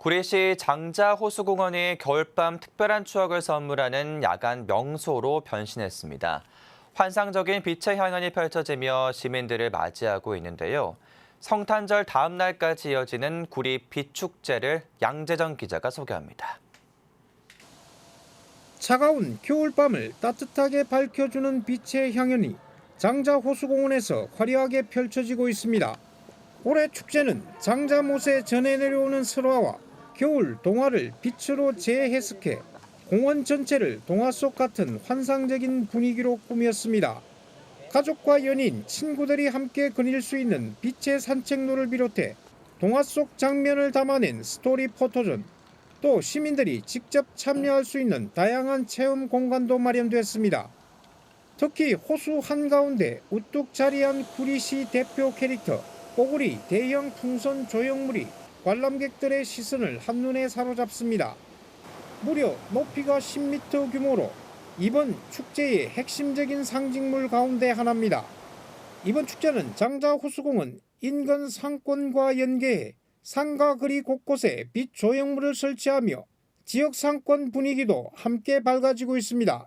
구리시 장자 호수공원이 겨울밤 특별한 추억을 선물하는 야간 명소로 변신했습니다. 환상적인 빛의 향연이 펼쳐지며 시민들을 맞이하고 있는데요. 성탄절 다음 날까지 이어지는 구리 빛축제를 양재정 기자가 소개합니다. 차가운 겨울밤을 따뜻하게 밝혀주는 빛의 향연이 장자 호수공원에서 화려하게 펼쳐지고 있습니다. 올해 축제는 장자못에 전해 내려오는 설화와 겨울 동화를 빛으로 재해석해 공원 전체를 동화 속 같은 환상적인 분위기로 꾸몄습니다. 가족과 연인, 친구들이 함께 그릴 수 있는 빛의 산책로를 비롯해 동화 속 장면을 담아낸 스토리 포토존, 또 시민들이 직접 참여할 수 있는 다양한 체험 공간도 마련됐습니다. 특히 호수 한가운데 우뚝 자리한 구리시 대표 캐릭터 뽀구리 대형 풍선 조형물이 관람객들의 시선을 한눈에 사로잡습니다. 무려 높이가 10m 규모로 이번 축제의 핵심적인 상징물 가운데 하나입니다. 이번 축제는 장자 호수공원 인근 상권과 연계해 상가 거리 곳곳에 빛 조형물을 설치하며 지역 상권 분위기도 함께 밝아지고 있습니다.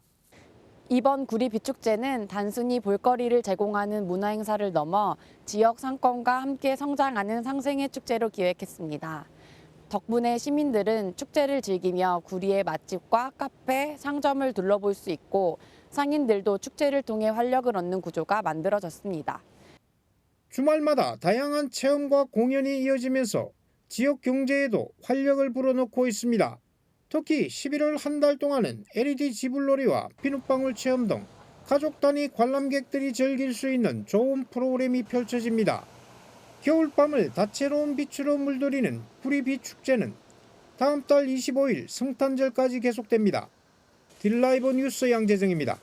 이번 구리 빛축제는 단순히 볼거리를 제공하는 문화행사를 넘어 지역 상권과 함께 성장하는 상생의 축제로 기획했습니다. 덕분에 시민들은 축제를 즐기며 구리의 맛집과 카페, 상점을 둘러볼 수 있고 상인들도 축제를 통해 활력을 얻는 구조가 만들어졌습니다. 주말마다 다양한 체험과 공연이 이어지면서 지역 경제에도 활력을 불어넣고 있습니다. 특히 11월 한 달 동안은 LED 지불놀이와 비눗방울 체험 등 가족 단위 관람객들이 즐길 수 있는 좋은 프로그램이 펼쳐집니다. 겨울밤을 다채로운 빛으로 물들이는 구리빛 축제는 다음 달 25일 성탄절까지 계속됩니다. 딜라이브 뉴스 양재정입니다.